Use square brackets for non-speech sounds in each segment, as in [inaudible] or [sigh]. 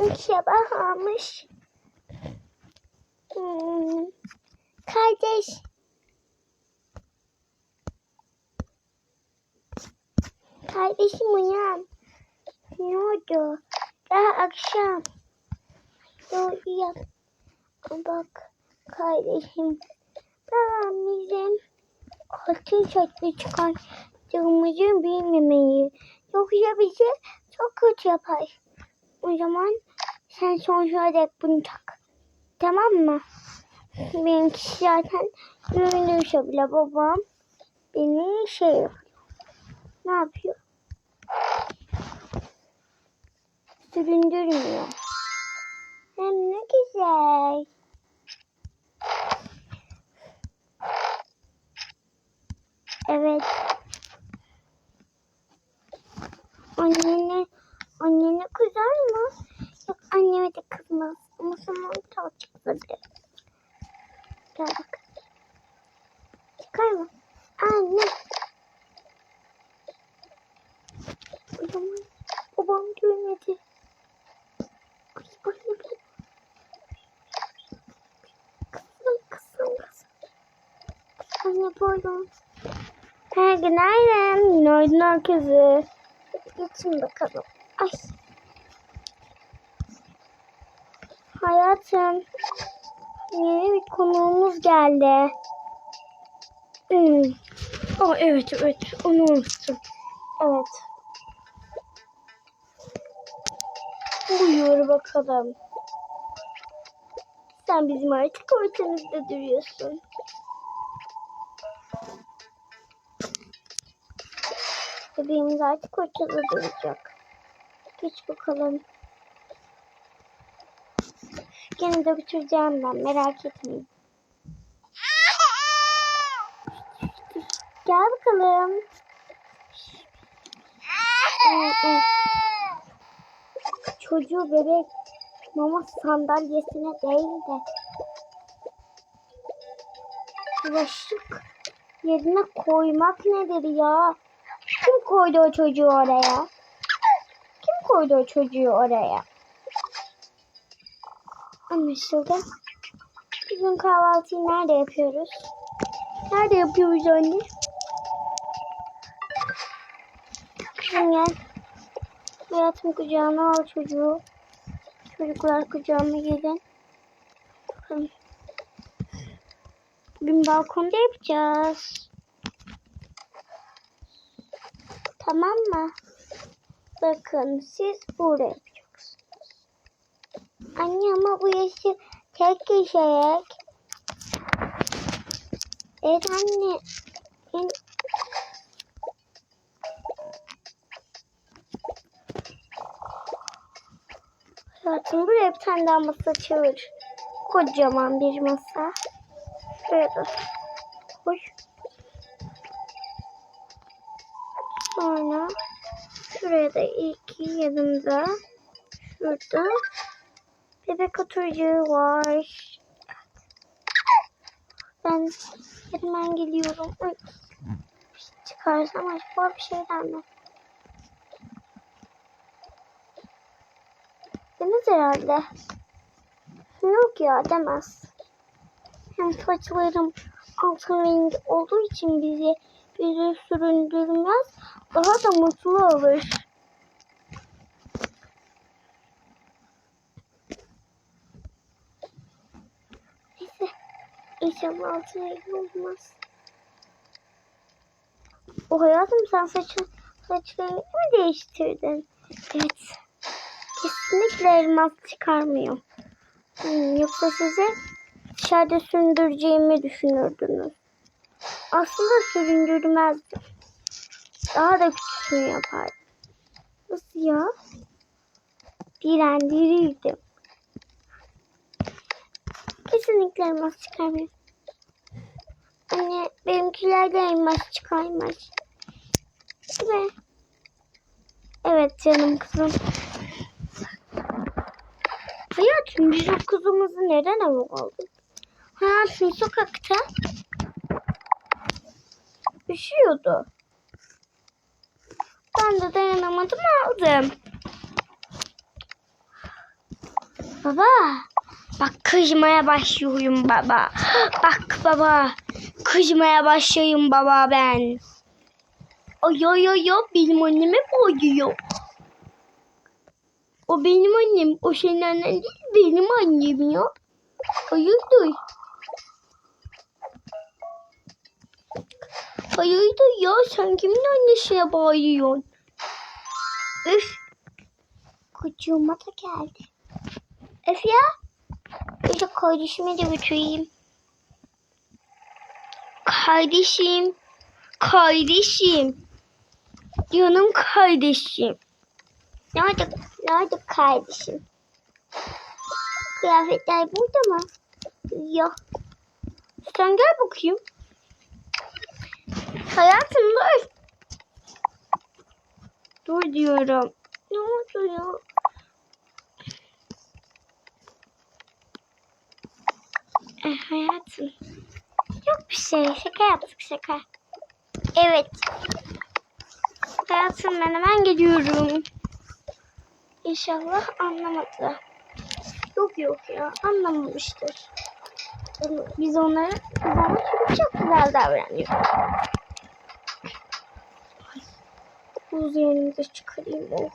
Sabah almış. Hmm. Kardeş. Kardeşim uyan. Ne oldu? Daha akşam. Dur uyan. Bak kardeşim. Babam bizim altın saçlı çıkardığımızı bilmemeyi. Yoksa bizi çok kötü yapar. O zaman sen sonsuza dek bunu tak. Tamam mı? Benimki zaten görünürse bile babam beni şey yapıyor. Ne yapıyor? Süründürmüyor. Hem ne güzel. Evet. Annene, De kızmaz. Ama sana çok çıkmadı. Gel bak. Çıkar mı? Anne. Zaman babam görmedi. Anne ben. Kızım, kızım, kızım. Anne pardon. He günaydın. Günaydın herkese. Geçin bakalım. Ay. Hayatım. Yeni bir konuğumuz geldi. Hmm. Aa, evet evet onu unuttum. Evet. Buyur bakalım. Sen bizim artık ortamızda duruyorsun. Bebeğimiz artık ortada duracak. Geç bakalım. Gene de bitireceğim ben merak etmeyin. Gel bakalım. Çocuğu bebek mama sandalyesine değil de bulaşık yerine koymak nedir ya? Kim koydu o çocuğu oraya? Kim koydu o çocuğu oraya? Anlaşıldı. Bugün kahvaltıyı nerede yapıyoruz? Nerede yapıyoruz anne? Kızım gel. Hayatım kucağına al çocuğu. Çocuklar kucağıma gelin. Bakın. Bugün balkonda yapacağız. Tamam mı? Bakın siz burada. Anne ama bu yaşı tek kişilik. Evet anne. Ben... Hayatım buraya bir tane daha masa çevir. Kocaman bir masa. Şuraya da koy. Sonra şuraya da iki yanımda şurada bebek oturucu var. Ben hemen geliyorum. Ay, Çıkarsam acaba bir şeyler mi? Demez herhalde. Yok ya demez. Hem saçlarım altın rengi olduğu için bizi bizi süründürmez. Daha da mutlu olur. İnşallah altın rengi olmaz. O hayatım sen saçın saç rengini mi değiştirdin? Evet. Kesinlikle elmas çıkarmıyor. Hmm, yoksa size dışarıda süründüreceğimi düşünürdünüz. Aslında süründürmezdim. Daha da küçüğünü yapardım. Nasıl ya? Direndirirdim. Kesinlikle elmas çıkarmıyor. Anne benimkiler de elmas çıkarmaz. Değil? Evet canım kızım. Hayatım biz o kızımızı neden eve aldık? Hayatım sokakta üşüyordu. Ben de dayanamadım aldım. Baba. Bak kızmaya başlıyorum baba. Bak baba. Kızmaya başlıyorum baba ben. Ay ay ay benim anneme boyuyor. O benim annem. O senin annen değil benim annem ya. Hayırdır? Hayırdır ya sen kimin annesine bağırıyorsun? Üf. Kucuğuma da geldi. Öf ya. Bir de kardeşime de götüreyim. Kardeşim. Kardeşim. Canım kardeşim. Nerede, nerede kardeşim? Kıyafetler burada mı? Yok. Sen gel bakayım. Hayatım dur. Dur diyorum. Ne oldu ya? Eh, hayatım. Yok bir şey. Şaka yaptık şaka. Evet. Hayatım ben hemen geliyorum. İnşallah anlamadı. Yok yok ya anlamamıştır. Biz biz ona çok, çok güzel davranıyoruz. Buz yerimize çıkarayım o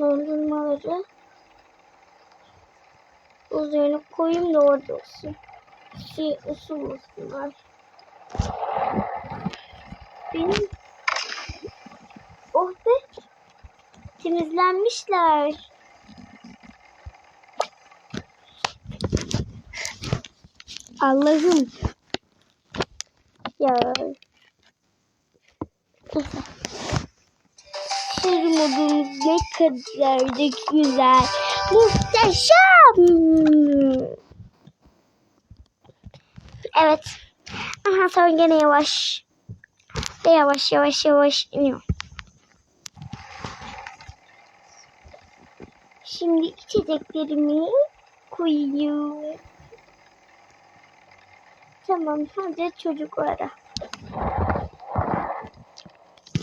dondurmaları. Buz yerine koyayım da orada olsun. Şey ısınmasınlar. Benim Oh be. Temizlenmişler. Allah'ım. Ya. Sürmodumuz ne kadar da güzel. Muhteşem. Evet. Aha sonra gene yavaş. Ve yavaş yavaş yavaş iniyor. Şimdi içeceklerimi koyuyorum. Tamam hadi çocuklara.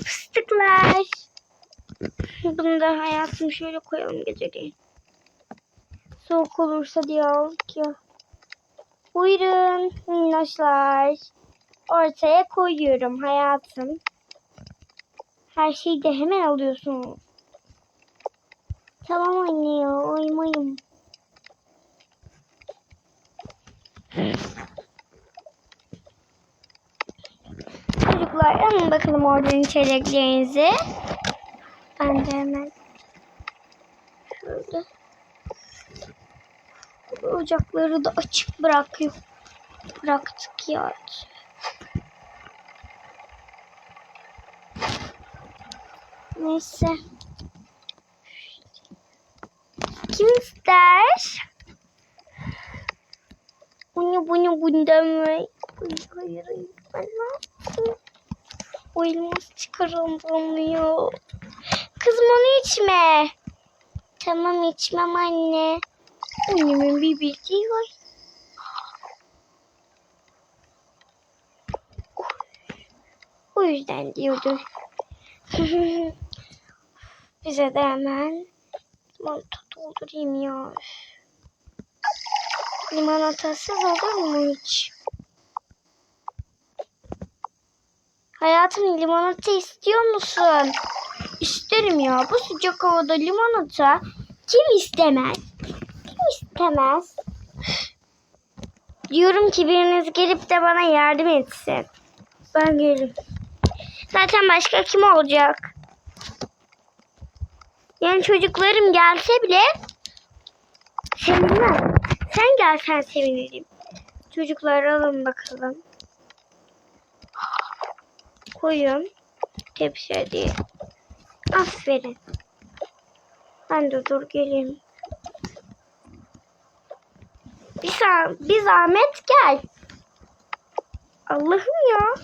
Fıstıklar. Bunu da hayatım şöyle koyalım geceliğin. Soğuk olursa diye aldık ya. Buyurun minnoşlar. Ortaya koyuyorum hayatım. Her şeyi de hemen alıyorsun. Tamam anne ya uyumayım. Çocuklar alın bakalım oradan içeceklerinizi. Ben de hemen şöyle ocakları da açık bırakıyor. Bıraktık ya. Neyse. Kim ister? Bunu bunu bundan mı? Hayır hayır. Ben ne yapayım? O elmas çıkarılmıyor. Kızım onu içme. Tamam içmem anne. Annemin bir bildiği var. O yüzden diyordu. [laughs] Bize de hemen limonata doldurayım ya. Limonatasız olur mu hiç? Hayatım limonata istiyor musun? İsterim ya. Bu sıcak havada limonata kim istemez? İstemez? Diyorum ki biriniz gelip de bana yardım etsin. Ben gelirim. Zaten başka kim olacak? Yani çocuklarım gelse bile sevinmem. Sen gelsen sevinirim. Çocuklar alın bakalım. Koyun. Tepsiye diye. Aferin. Ben de dur geleyim. Bir, sa- bir zahmet gel. Allah'ım ya.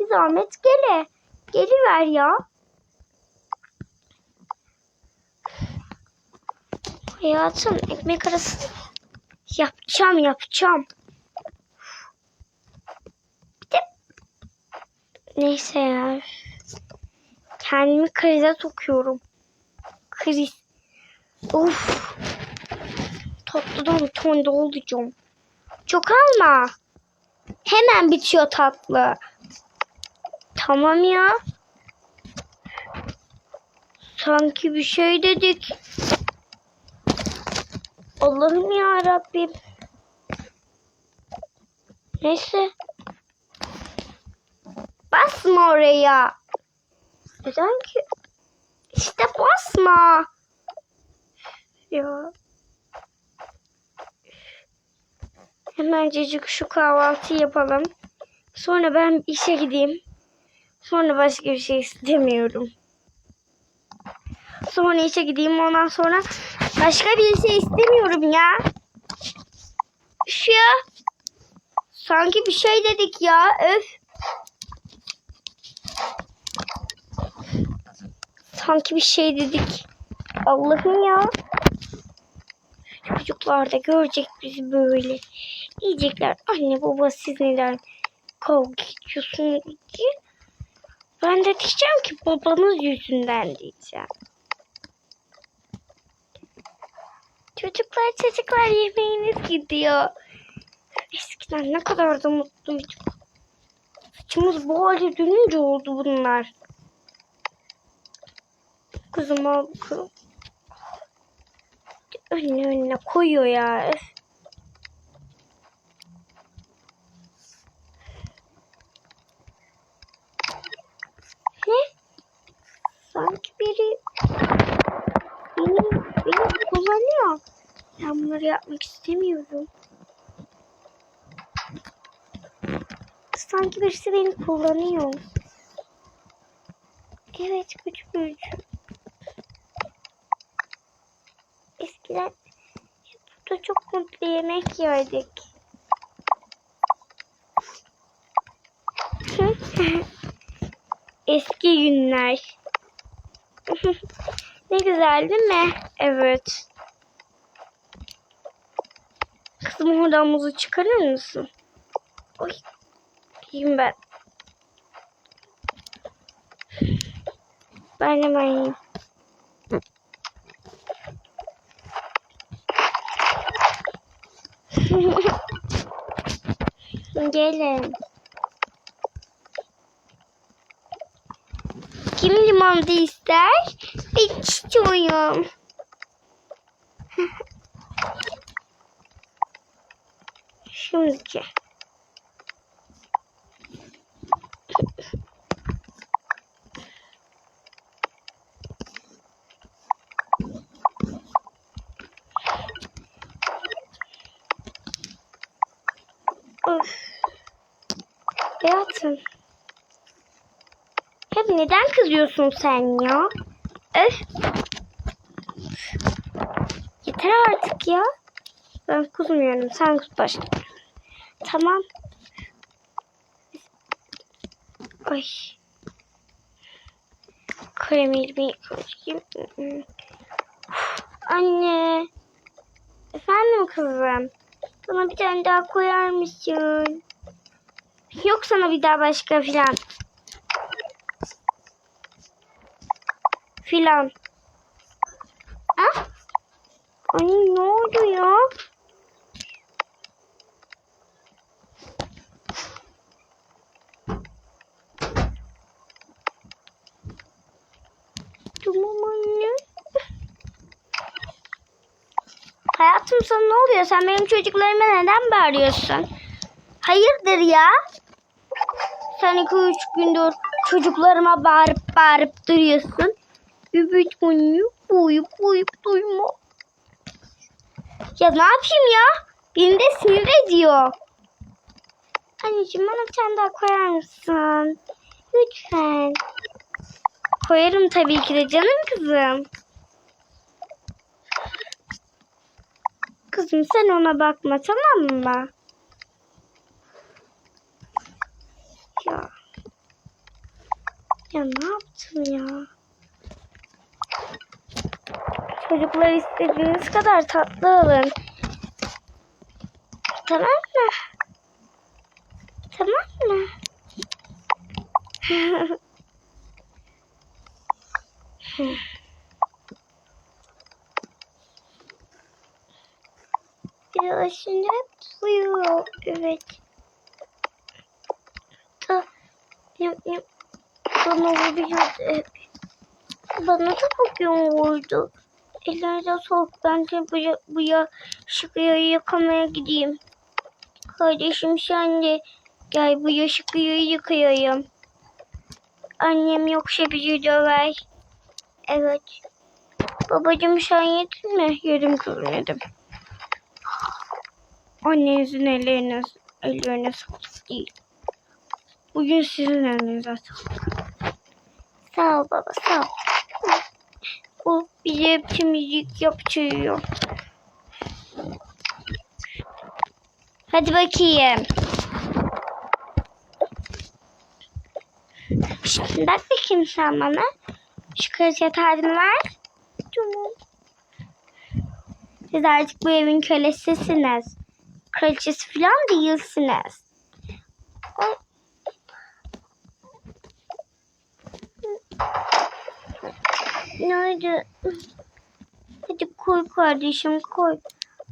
Bir zahmet gele. Geliver ya. Hayatım ekmek arası yapacağım yapacağım. Bir de neyse ya. Kendimi krize sokuyorum. Kriz. Of. Tane daha alacağım. Çok alma. Hemen bitiyor tatlı. Tamam ya. Sanki bir şey dedik. Allah'ım ya Rabbim. Neyse. Basma oraya. Neden ki? İşte basma. Ya. Hemencecik şu kahvaltı yapalım. Sonra ben işe gideyim. Sonra başka bir şey istemiyorum. Sonra işe gideyim ondan sonra başka bir şey istemiyorum ya. Ya. Sanki bir şey dedik ya. Öf. Sanki bir şey dedik. Allah'ım ya. Çocuklar da görecek bizi böyle. Diyecekler anne baba siz neden kavga ediyorsunuz diye. Ben de diyeceğim ki babanız yüzünden diyeceğim. Çocuklar çocuklar yemeğiniz gidiyor. Eskiden ne kadar da mutluyduk. Saçımız bu hale dönünce oldu bunlar. Kızım al kızım. Önüne önüne koyuyor ya. Ne? Sanki biri beni, beni kullanıyor. Ben bunları yapmak istemiyorum. Sanki birisi beni kullanıyor. Evet küçük büyücü. Eskiden burada çok mutlu yemek yerdik. [laughs] Eski günler. [laughs] ne güzel değil mi? Evet. Kızım oradan muzu çıkarır mısın? Oy. Yiyeyim ben. Ben hemen yiyeyim. Gelin. Kim limonda ister? Ben istiyorum. Şimdi. Of. Hayatım. Hep neden kızıyorsun sen ya? Öf. Yeter artık ya. Ben kızmıyorum. Sen kız başla. Tamam. Ay. Kremimi yıkayayım. Anne. Efendim kızım. Bana bir tane daha koyar mısın? Yok sana bir daha başka filan. Filan. Ah? Ay ne oldu ya? Tamam anne. Hayatım sana ne oluyor? Sen benim çocuklarıma neden bağırıyorsun? Hayırdır ya? Sen iki üç gündür çocuklarıma bağırıp bağırıp duruyorsun. Evet anne uyup uyup duyma. Ya ne yapayım ya? Beni de sinir ediyor. Anneciğim bana bir tane daha koyar mısın? Lütfen. Koyarım tabii ki de canım kızım. Kızım sen ona bakma tamam mı? Ya. Ya ne yaptın ya? Çocuklar istediğiniz kadar tatlı alın. Tamam mı? Tamam mı? Rüyasında hep uyuyor. Evet. Da, ya, ya, bana. Bana da bugün vurdu. Ellerinde soğuk. Ben de bu, ya- bu ya, yıkamaya gideyim. Kardeşim sen de gel bu yaşıkıyı yıkayayım. Annem yoksa bizi döver. Evet. Babacığım sen yedin mi? Yedim kızım yedim. Annenizin ellerine, ellerine değil. Bugün sizin elinize sağlık. Sağ ol baba sağ ol. O bize temizlik yaptırıyor. Hadi bakayım. Bak bakayım sen bana. Şu kraliçe tacını ver. Tamam. Siz artık bu evin kölesisiniz. Kraliçesi falan değilsiniz. Ay. Nerede? Hadi koy kardeşim koy.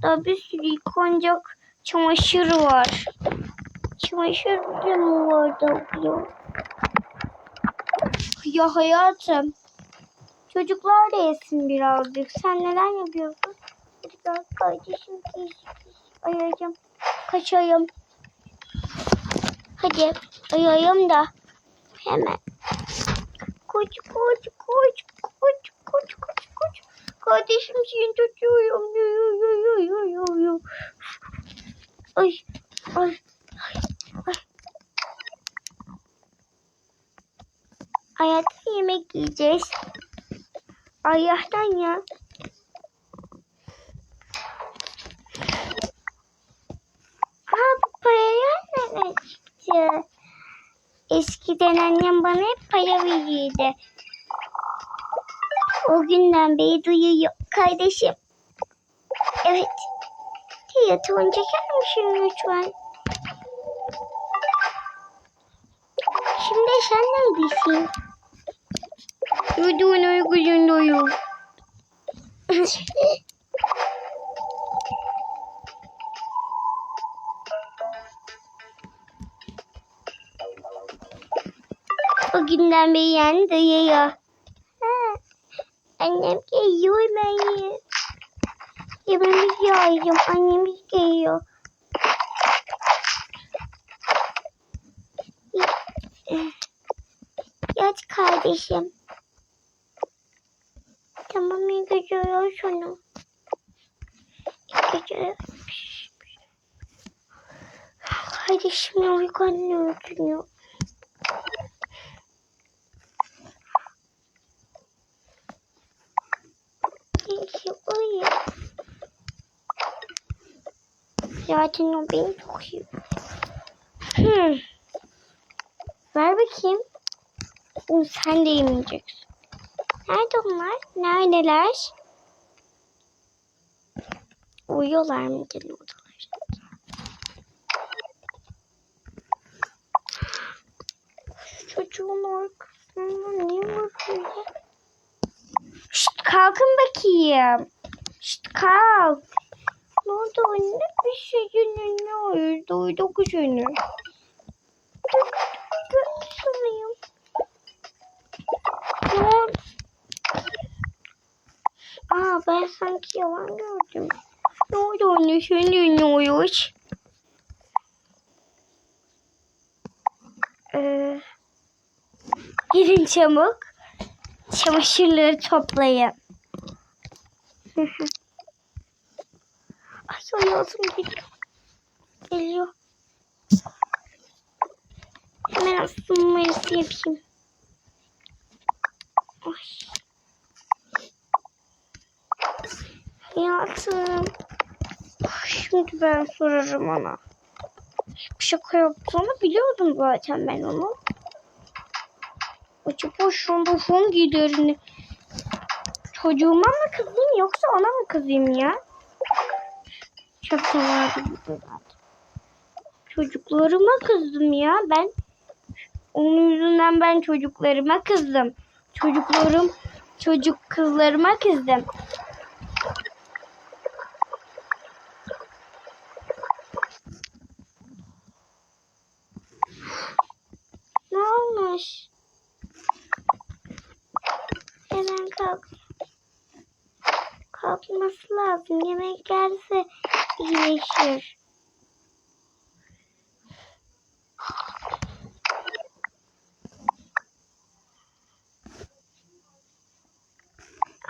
Daha bir sürü yıkanacak çamaşır var. Çamaşır bile mi vardı ya? Ya hayatım. Çocuklar da yesin birazcık. Sen neden yapıyorsun? Gel kardeşim ayayım. Kaçayım. Hadi ayayım da. Hemen. Koş koş koş koş koş koş koş. Kardeşim seni tutuyorum. Ay ay ay ay ay. Ay ay ay. Hayatta yemek yiyeceğiz. Allah'tan ya. Aa bu paralar nereden çıktı? Eskiden annem bana hep para verirdi. O günden beri duyuyor kardeşim. Evet. Telefon çeker misin lütfen? Şimdi sen neredesin? Yudun uykusundayım. [laughs] günden beri yani duyuyor. Annem geliyor beni. Yemeğimiz yiyeceğim. Annemiz geliyor. Yat kardeşim. Tamam iyi geceler sana. İyi geceler. Kardeşim uyku anne öldürüyor. Neyse uyu. Zaten o beni çok seviyor. Hmm. Ver bakayım. Sen de yemeyeceksin. Nerede onlar? Neredeler? Uyuyorlar mı gene odalar? Çocuğun arkasında ne var böyle? Şşt kalkın bakayım. Şşt kalk. Ne oldu anne? Bir şeyin ne oldu? Duyduk seni. Görmüyorum. Ne oldu? Aa ben sanki yalan gördüm. Ne oldu anne? Ne oluyor? Ee, gidin çabuk. Çamaşırları toplayın. [laughs] Ay hayatım geliyor. Geliyor. Hemen ısınmayısı yapayım. Ay. Hayatım. Ay, Şimdi ben sorarım ona. Bir şaka yaptığını biliyordum zaten ben onu. Acaba şu anda hangi giderini çocuğuma mı kızayım yoksa ona mı kızayım ya? kitapta vardı. Çocuklarıma kızdım ya ben. Onun yüzünden ben çocuklarıma kızdım. Çocuklarım, çocuk kızlarıma kızdım. Ne olmuş? Hemen kalk. Kalkması lazım. Yemek gelse iyileşir.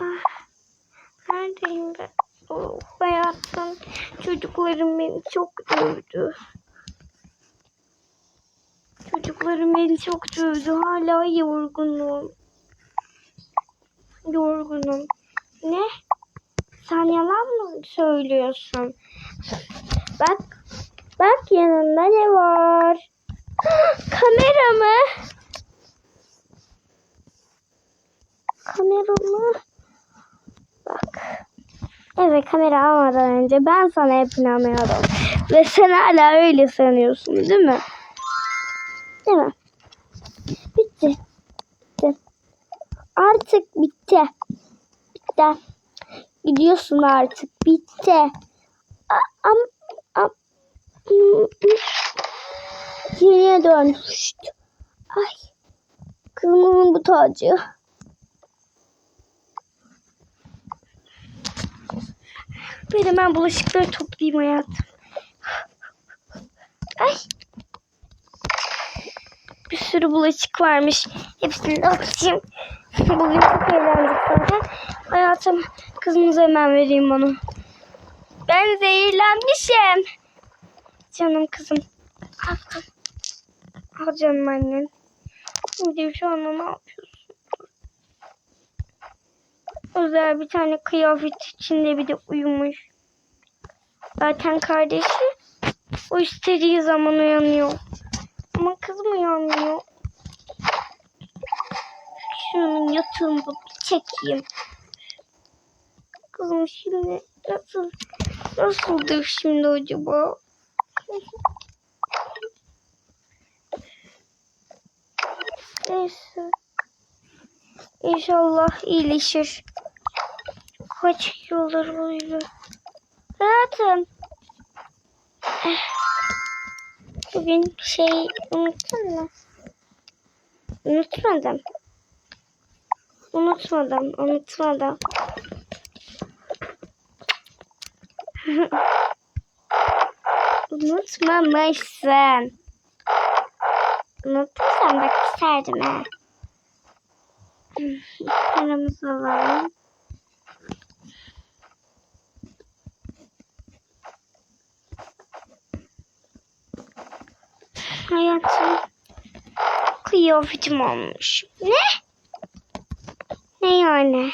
Ah, neredeyim ben? Oh, hayatım, çocuklarım beni çok dövdü. Çocuklarım beni çok dövdü. Hala yorgunum. Yorgunum. Ne? Sen yalan mı söylüyorsun? Bak. Bak yanında ne var? [gasps] Kamera mı? Kamera mı? Bak. Evet kamera almadan önce ben sana hep inanıyordum. Ve sen hala öyle sanıyorsun değil mi? Değil mi? Bitti. Bitti. Artık bitti. Bitti. Gidiyorsun artık. Bitti. Am, am, Geriye dönmüştü. Ay. Kızımın bu tacı. Ben bulaşıkları toplayayım hayatım. Ay. Bir sürü bulaşık varmış. Hepsini de atayım. Bugün çok eğlendik zaten. Hayatım kızımıza hemen vereyim onu. Ben zehirlenmişim. Canım kızım. Al, al. Al canım annem. Şimdi şu anda ne yapıyorsun? Özel bir tane kıyafet içinde bir de uyumuş. Zaten kardeşi o istediği zaman uyanıyor. Ama kızım uyanmıyor. Şunun yatağını bir çekeyim. Kızım şimdi nasıl nasıldır şimdi acaba? Neyse. İnşallah iyileşir. Kaç yıldır böyle. Hayatım. Eh. Bugün şey unuttun mu? Unutmadım. Unutmadım, unutmadım. Unutmamışsın. Unuttuysan bak isterdim ha. Paramızı alalım. Hayatım. Kıyafetim olmuş. Ne? Ne yani?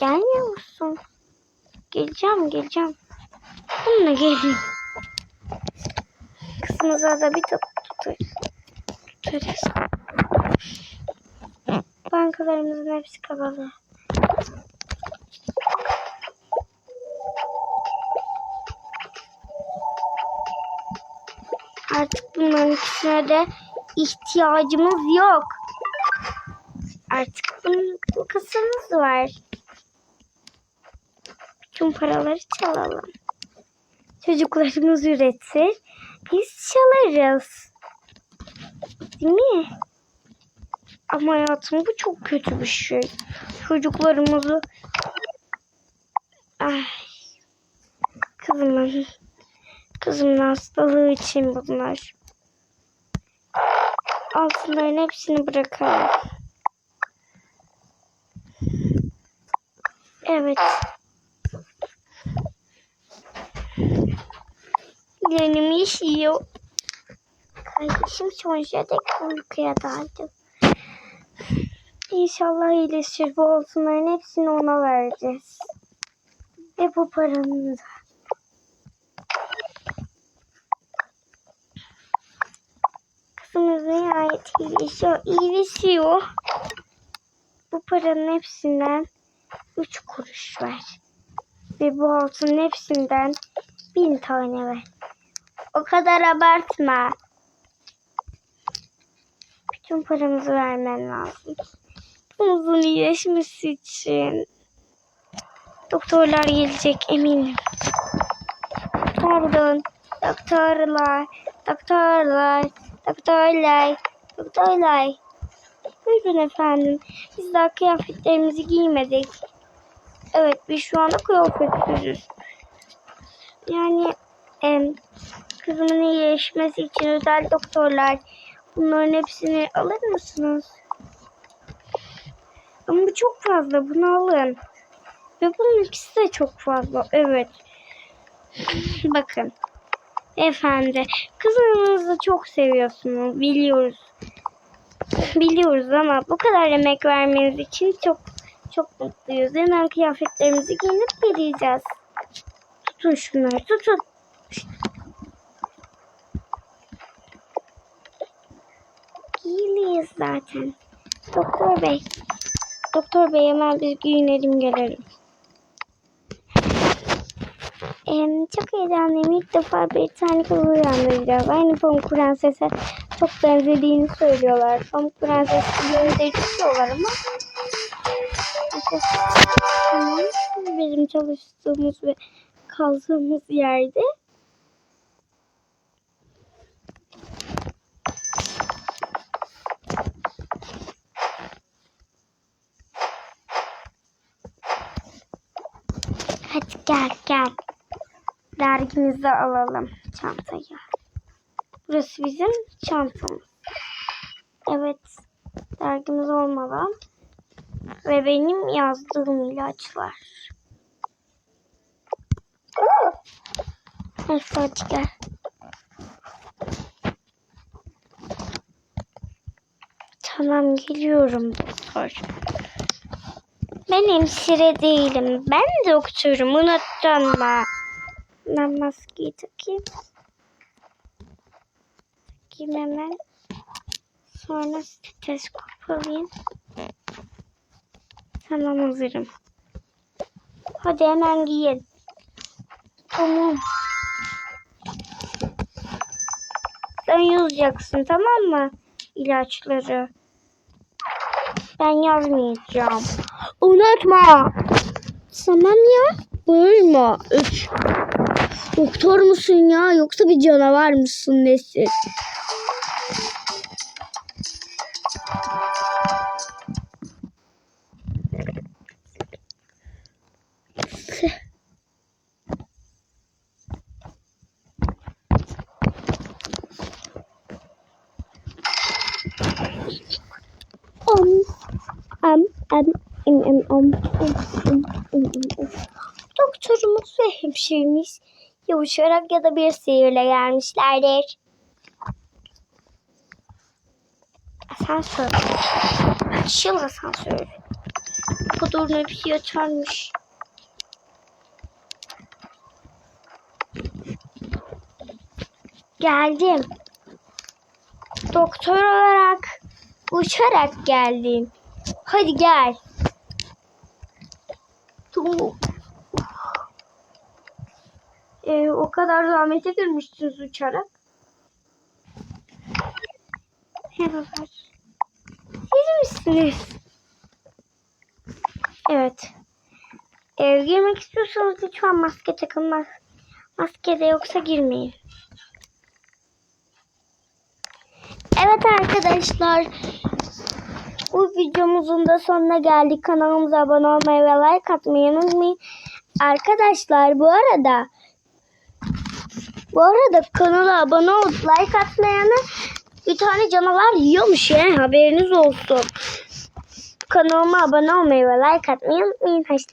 Gelmiyor musun? Geleceğim, geleceğim. Bununla geleyim. Kızımıza da bir top tutarız. Tutarız. Bankalarımızın hepsi kapalı. Artık bunların ikisine de ihtiyacımız yok. Artık bunun bu kasamız var. Bütün paraları çalalım. Çocuklarımız üretir. Biz çalarız. Değil mi? Ama hayatım bu çok kötü bir şey. Çocuklarımızı... Ay. Kızımın... Kızımın hastalığı için bunlar. Altınların hepsini bırakalım. Evet. Benim yaşıyor. Kardeşim sonuçta dek uykuya daldı. İnşallah iyileşir. Bu altınların hepsini ona vereceğiz. Ve bu paranın da. Kızımız nihayet iyileşiyor. İyileşiyor. Bu paranın hepsinden üç kuruş ver. Ve bu altının hepsinden bin tane ver. O kadar abartma. Bütün paramızı vermen lazım. Kızımızın iyileşmesi için. Doktorlar gelecek eminim. Pardon. Doktorlar. Doktorlar. Doktorlar. Doktorlar. Buyurun efendim. Biz daha kıyafetlerimizi giymedik. Evet biz şu anda kıyafetsiziz. Yani em, kızımın iyileşmesi için özel doktorlar bunların hepsini alır mısınız? Ama bu çok fazla bunu alın. Ve bunun ikisi de çok fazla. Evet. [laughs] Bakın. Efendi. Kızınızı çok seviyorsunuz. Biliyoruz. Biliyoruz ama bu kadar emek vermeniz için çok çok mutluyuz. Hemen kıyafetlerimizi giyinip geleceğiz. Tutun şunları tutun. Giyiliyiz zaten. Doktor bey. Doktor bey hemen biz giyinelim gelelim. Em, çok heyecanlıyım. İlk defa bir tane kızı uyandıracağız. Aynı Pamuk Prenses'e çok benzediğini söylüyorlar. Pamuk Prenses gibi değişiyorlar ama. Bizim çalıştığımız ve kaldığımız yerde Hadi gel gel. Dergimizi alalım çantayı. Burası bizim çantamız. Evet. Dergimiz olmadan ve benim yazdığım ilaçlar. Hadi Fatih gel. Tamam geliyorum doktor. Ben hemşire değilim. Ben doktorum. Unuttun mu? Ben maskeyi takayım. Takayım hemen. Sonra stetoskop alayım. Tamam hazırım. Hadi hemen giyin. Tamam. Sen yazacaksın tamam mı? İlaçları. Ben yazmayacağım. Unutma. Tamam ya. Bağırma. Üç. Doktor musun ya yoksa bir canavar mısın nesin? Doktorumuz ve hemşiremiz yavuşarak ya da bir sihirle gelmişlerdir. Asansör. Açıl asansör. Bu kadar hepsi açarmış. Geldim. Doktor olarak uçarak geldim. Hadi gel. Tamam. Ee, o kadar zahmete girmişsiniz uçarak. Merhabalar. Siz misiniz? Evet. Ee, girmek istiyorsanız lütfen maske takın. Mas maske de yoksa girmeyin. Evet arkadaşlar. Bu videomuzun da sonuna geldik. Kanalımıza abone olmayı ve like atmayı unutmayın. Arkadaşlar bu arada bu arada kanala abone olup like atmayanı bir tane canavar yiyormuş ya haberiniz olsun. Kanalıma abone olmayı ve like atmayı unutmayın. Hoşça